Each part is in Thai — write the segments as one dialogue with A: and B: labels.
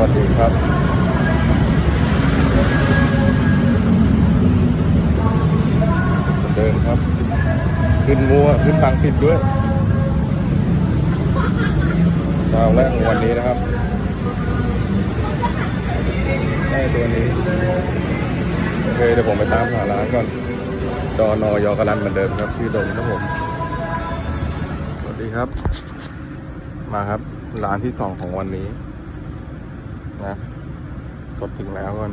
A: วัสดีครับเดินครับ ขึ้นมัวขึ้นทางผิดด้วยเช้าแรกของวันนี้นะครับได้ตัวนี้โอเคเดี๋ยวผมไปตามหาร้านก่อนดอนอยอกรันเหมือนเดิมครับชื่อดงครับผมสวัสดีครับ มาครับร้านที่สองของวันนี้ นะกดถึงแล้วก่อน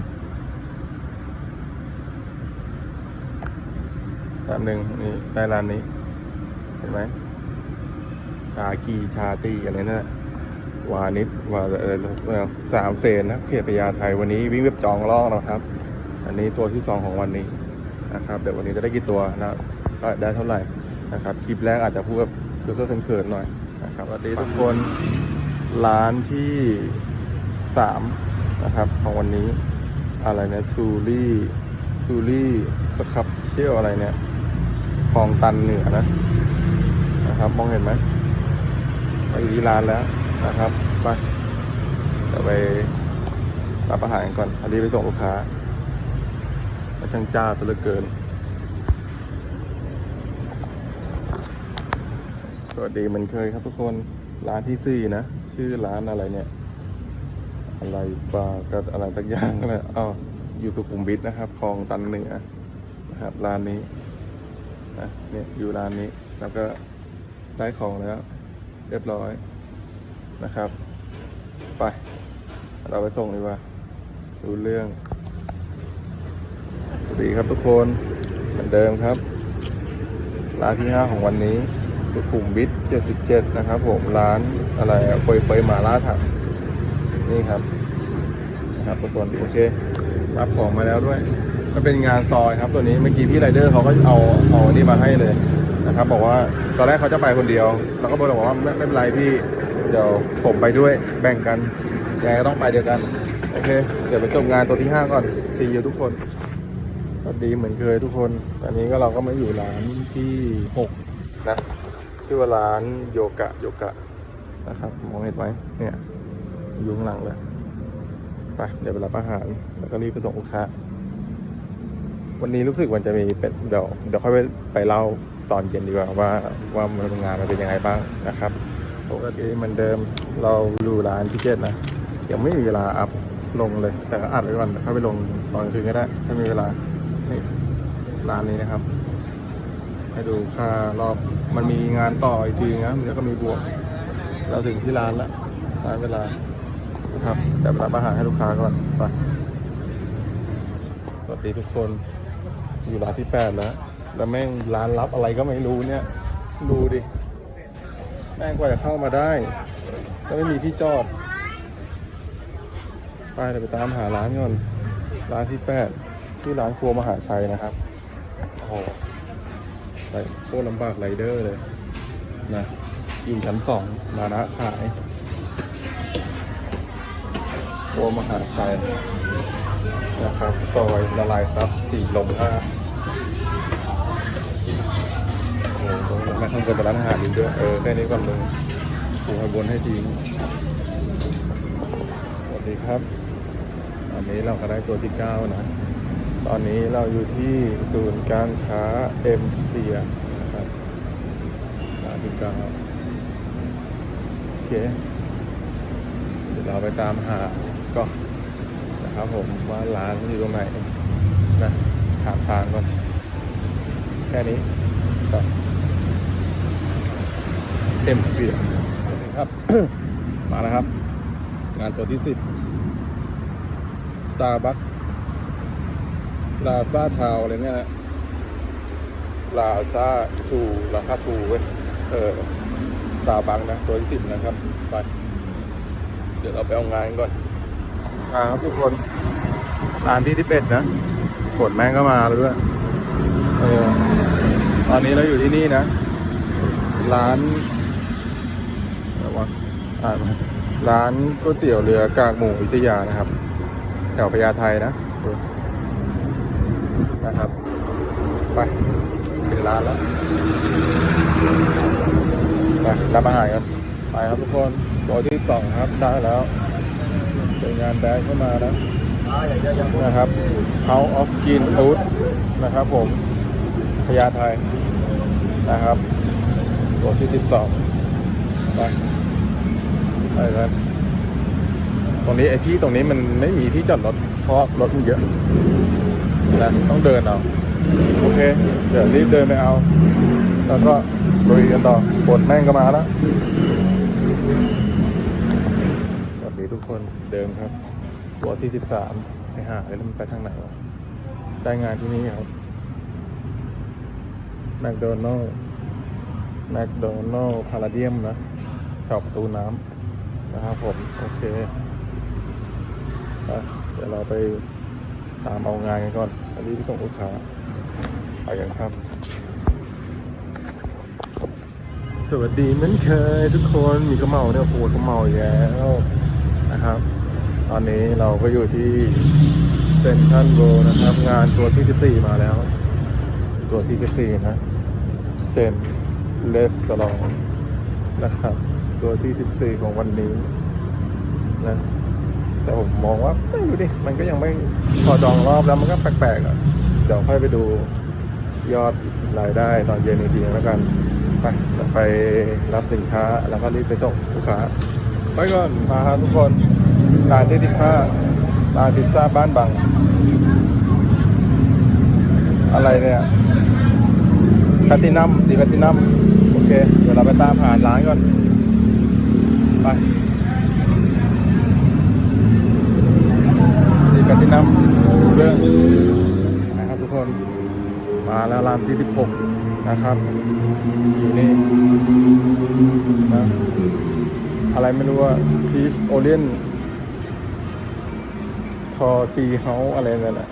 A: แป๊บหนึ่งนี่ได้ร้านนี้ เห็นไหมชากีชาตีอะไรนั่นนะวานิดวาเออเอ่อสามเซนนะเขตพญาไทไวันนี้วิ่งเว็บจองล่องนะครับ อันนี้ตัวที่สองของวันนี้นะครับ เดี๋ยววันนี้จะได้กี่ตัวนะได้ได้เท่าไหร่นะครับคลิปแรกอาจจะพูดแบบเกือบๆเขินๆหน่อยนะครับสวัสดีทุกคนร้านที่ สามนะครับ ของวันนี้อะไรเนี่ยทูรี่ทูรี่สครับเชี่ยวอะไรเนี่ยคลองตันเหนือนะนะครับ มองเห็นไหมไปอยู่ที่ร้านแล้วนะครับไปเดี๋ยวไปรับอาหารกันก่อนอันนี้ไปส่งลูกค้าแล้วจังจ้าซะเหลือเกิน สวัสดีเหมือนเคยครับทุกคนร้านที่สี่นะ ชื่อร้านอะไรเนี่ย อะไรปลาก็อะไรสักอย่างก็เลยอ๋ออยู่สุขุมวิทนะครับคลองตันเหนือนะครับร้านนี้นะเนี่ยอยู่ร้านนี้แล้วก็ได้ของแล้ว เรียบร้อยนะครับ ไป เราไปส่งดีกว่าดูเรื่องสวัสดีครับทุกคนเหมือนเดิมครับ ร้านที่ห้าของวันนี้สุขุมวิท77นะครับ ผมร้านอะไรเฟยเฟยหมาล่าถัง นี่ครับครับทุกคนโอเค รับของมาแล้วด้วย มันเป็นงานซอยครับ ตัวนี้เมื่อกี้พี่ไรเดอร์เขาก็เอาเอานนี่มาให้เลยนะครับ บอกว่าตอนแรกเขาจะไปคนเดียว เราก็บอกว่าไม่ไม่เป็นไรพี่เดี๋ยวผมไปด้วยแบ่งกันยังไงก็ต้องไปเดียวกันโอเค เดี๋ยวไปจบงานตัวที่ห้าก่อนซีอยู่ทุกคนสวัสดีเหมือนเคยทุกคน ตอนนี้ก็เราก็มาอยู่ร้านที่หกนะชื่อว่าร้านโยกะโยกะนะครับมองเห็นไหมเนี่ย อยู่ข้างหลังเลยไปเดี๋ยวไปรับอาหาร แล้วก็รีบไปส่งลูกค้า วันนี้รู้สึกมันจะมีเป็นเดี๋ยวเดี๋ยวค่อยไปไปเล่าตอนเย็นดีกว่าว่าว่ามันงานมันเป็นยังไงบ้างนะครับปกติเหมือนเดิมเราอยู่ร้านที่เจ็ดนะยังไม่มีเวลาอัพลงเลย แต่ก็อัดไว้ก่อนเดี๋ยวค่อยไปลงตอนคืนก็ได้ ถ้ามีเวลานี่ร้านนี้นะครับ ให้ดูค่ารอบมันมีงานต่ออีกทีนะแล้วก็มีบวก เราถึงที่ร้านแล้วร้านเวลา นะครับแต่รับอาหารให้ลูกค้าก่อนไปสวัสดีทุกคน อยู่ร้านที่แปดแล้ว แล้วแม่งร้านรับอะไรก็ไม่รู้เนี่ย ดูดิ แม่งกว่าจะเข้ามาได้ก็ไม่มีที่จอด ไปเดี๋ยวไปตามหาร้านก่อน ร้านที่แปดชื่ร้านครัวมหาชัยนะครับโอ้โหไปโคตรลำบากไรเดอร์เลยนะอยู่ชั้นสองมานะขาย ครัวมหาชัยนะครับซอยละลายซับสี่ลมห้าโอ้โหตรงนั้นข้างบนเป็นร้านอาหารดีด้วย เออ แค่นี้ก่อนเลยปูให้บนให้ทีสวัสดีครับ อันนี้เราก็ได้ตัวที่9นะ ตอนนี้เราอยู่ที่ศูนย์การค้าเอ็มสเตียนะครับร้านที่9โอเคเดี๋ยวเราไปตามหา ก็นะครับผมว่าร้านอยู่ตรงไหนนะถามทางก่อน แค่นี้ก็เอ็มสเตียครับ มาแล้วครับ งานตัวที่10สตาร์บัคลาซาทาวอะไรเนี่ยนะลาซาทูลาซาทูเว้ยเออสตาร์บัคนะ ตัวที่สิบนะครับ ไป เดี๋ยวเราไปเอางานก่อน มาครับทุกคนร้านที่ที่เป็ดนะฝนแม่งก็มาแล้วด้วยเออตอนนี้เราอยู่ที่นี่นะ ร้านอะไรวะอ่านร้านก๋วยเตี๋ยวเรือกากหมูวิทยานะครับ แถวพญาไทนะนะครับ ไปถึงร้านแล้วไปรับอาหารกันไปครับทุกคนตัวที่สองครับได้แล้ว เป็นงานแดนเข้ามานะนะครับ House of Green Food นะครับผมพญาไทนะครับ ตัวที่12ไปไปกันตรงนี้ไอ้ที่ตรงนี้มันไม่มีที่จอดรถ เพราะรถมันเยอะนะต้องเดินเอา โอเค เดี๋ยวรีบเดินไปเอา แล้วก็ลุยกันต่อฝนแม่งก็มาแล้ว กคนเดิมครับตัวที่สิบสามไปหาเลยแล้วมันไปทางไหนวะได้งานที่นี่ครับแมคโดนัลล์แมคโดนัลล์พาราเดียมนะแถวประตูน้ำนะครับผม โอเคเดี๋ยวเราไปตามเอางานกันก่อนอันนี้ไปส่งลูกค้าไปกันครับ สวัสดีเหมือนเคยทุกคนมีกระเมาเนี่ยโหดกระเมาอีกแล้ว นะครับ ตอนนี้เราก็อยู่ที่เซนทรัลโวนะครับ งานตัวที่ 14 มาแล้ว ตัวที่ 14 นะเซนเลสตลองนะครับ ตัวที่ 14 ของวันนี้นะแต่ผมมองว่าไม่รู้ดิ มันก็ยังไม่พอจองรอบแล้วมันก็แปลกๆอะ เดี๋ยวค่อยไปดูยอดรายได้ตอนเย็นอีกทีแล้วกัน ไปจะไปรับสินค้าแล้วก็รีบไปส่งลูกค้า ไปก่อนมาครับทุกคนร้านที่สิบห้าร้านพิซซ่าบ้านบัง อะไรเนี่ยคาตินัมดีคาตินัมโอเค เดี๋ยวเราไปตามหาร้านก่อน ไปดีคาตินัมเรื่องนะครับทุกคน มาแล้วร้านที่สิบหกนะครับ อยู่นี่นะ อะไรไม่รู้ว่าพีชโอเลียนทอทีเฮาอะไรนั่นแหละ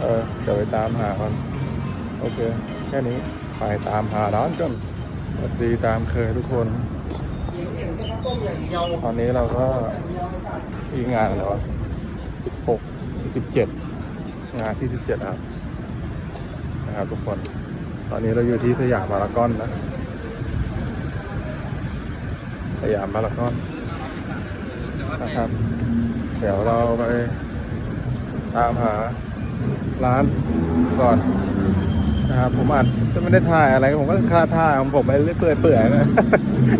A: เออเดี๋ยวไปตามหาก่อนโอเค แค่นี้ไปตามหาร้านกันสวัสดีตามเคยทุกคน ตอนนี้เราก็อีกงานแล้วสิบหกสิบเจ็ดงานที่สิบเจ็ดครับ นะครับทุกคน ตอนนี้เราอยู่ที่สยามพารากอนนะ ยามพารากอนนะครับ เดี๋ยวเราไปตามหาร้านก่อนนะครับผมอาจจะไม่ได้ถ่ายอะไรผมก็คาถ่ายของผมไปเรื่อยเปื่อยๆนะ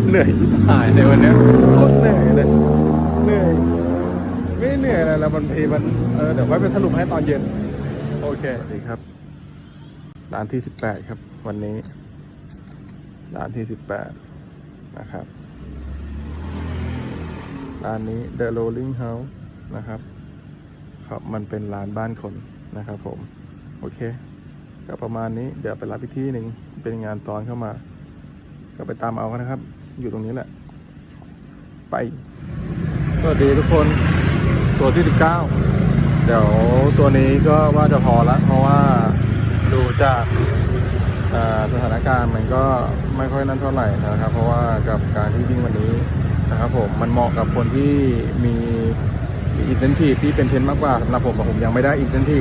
A: เหนื่อยถ่ายในวันนี้โคตรเหนื่อยเลยเหนื่อยไม่เหนื่อยอะไรแล้วมันพีมันเออเดี๋ยวไว้ไปสรุปให้ตอนเย็น โอเคดีครับ ร้านที่สิบแปดครับ วันนี้ ร้านที่สิบแปดนะครับ ร้านนี้ The Rolling House นะครับ ครับมันเป็นร้านบ้านคนนะครับผม โอเค ก็ประมาณนี้เดี๋ยวไปรับอีกที่หนึ่งเป็นงานตอนเข้ามา ก็ไปตามเอากันนะครับ อยู่ตรงนี้แหละ ไปสวัสดีทุกคนตัวที่ 19 เดี๋ยวตัวนี้ก็ว่าจะพอละเพราะว่าดูจากอ่าสถานการณ์มันก็ไม่ค่อยนั่นเท่าไหร่นะครับ เพราะว่ากับการที่วิ่งวันนี้ นะครับผมมันเหมาะกับคนที่มีมีอินเทนทีที่เป็นเทรนด์มากกว่าสำหรับผมอะผมยังไม่ได้อินเทนที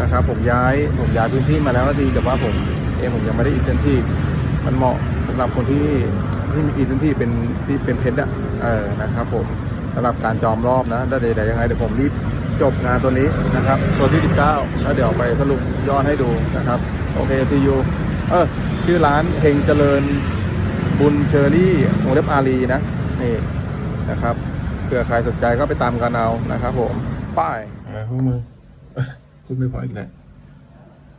A: นะครับผมย้ายผมย้ายพื้นที่มาแล้วก็ดีแต่ว่าผมเองผมยังไม่ได้อินเทนทีมันเหมาะสำหรับคนที่ที่มีอินเทนทีเป็นที่เป็นเพชรอะเออนะครับผมสำหรับการจอมรอบนะได้ใดยังไงเดี๋ยวผมรีบจบงานตัวนี้นะครับ ตัวที่ 19 แล้วเดี๋ยวไปสรุปยอดให้ดูนะครับ โอเคทียูเออชื่อร้านเฮงเจริญบุญเชอรี่วงเล็บอารีนะ นี่นะครับเผื่อใครสนใจก็ไปตามกันเอานะครับ ผมป้ายพวกมึงพูดไม่พออีกแล้ว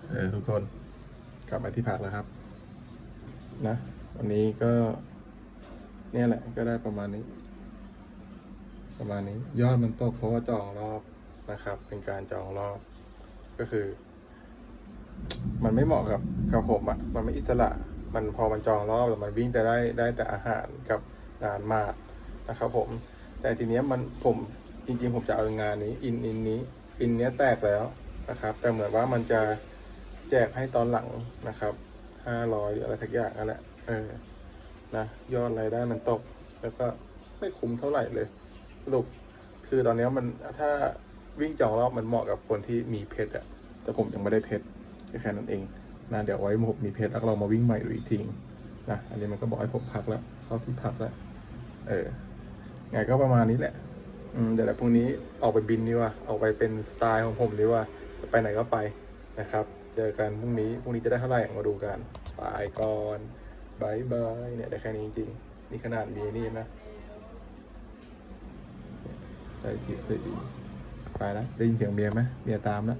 A: เออทุกคนกลับมาที่พักแล้วครับ นะ วันนี้ก็ เนี่ยแหละ ก็ได้ประมาณนี้ ประมาณนี้ ยอดมันตกเพราะว่าจองรอบนะครับ เป็นการจองรอบ ก็คือ มันไม่เหมาะกับกับผมอะ่ะ มันไม่อิสระ มันพอมันจองรอบแล้วมันวิ่งแต่ได้ได้แต่อาหารกับ งานมากนะครับผม แต่ทีเนี้ยมันผมจริงๆ ผมจะเอางานนี้ อินอินนี้อินเนี้ยแตกแล้วนะครับ แต่เหมือนว่ามันจะแจกให้ตอนหลังนะครับห้าร้อยอะไรทักอย่างนั่นแหละเออนะยอดรายได้มันตก แล้วก็ไม่คุ้มเท่าไหร่เลยสรุปคือตอนเนี้ยมันถ้าวิ่งจองรอบมันเหมาะกับคนที่มีเพชรอะแต่ผมยังไม่ได้เพชรแค่นั้นเองนะเดี๋ยวไว้ผมมีเพชรแล้วเรามาวิ่งใหม่ดูอีกทีนะอันนี้มันก็บอกให้ผมพักแล้วเข้าที่พักแล้ว เออไงก็ประมาณนี้แหละ อืมเดี๋ยวแล้วพรุ่งนี้ออกไปบินดีกว่าออกไปเป็นสไตล์ของผมดีกว่าจะไปไหนก็ไปนะครับ เจอกันพรุ่งนี้พรุ่งนี้จะได้เท่าไหร่มาดูกันไปก่อนบายบายเนี่ยได้แค่นี้จริงๆนี่ขนาดมีนี่นะได้คลิปได้ดีไปนะได้ยินเสียงเมียไหมเมียตามนะ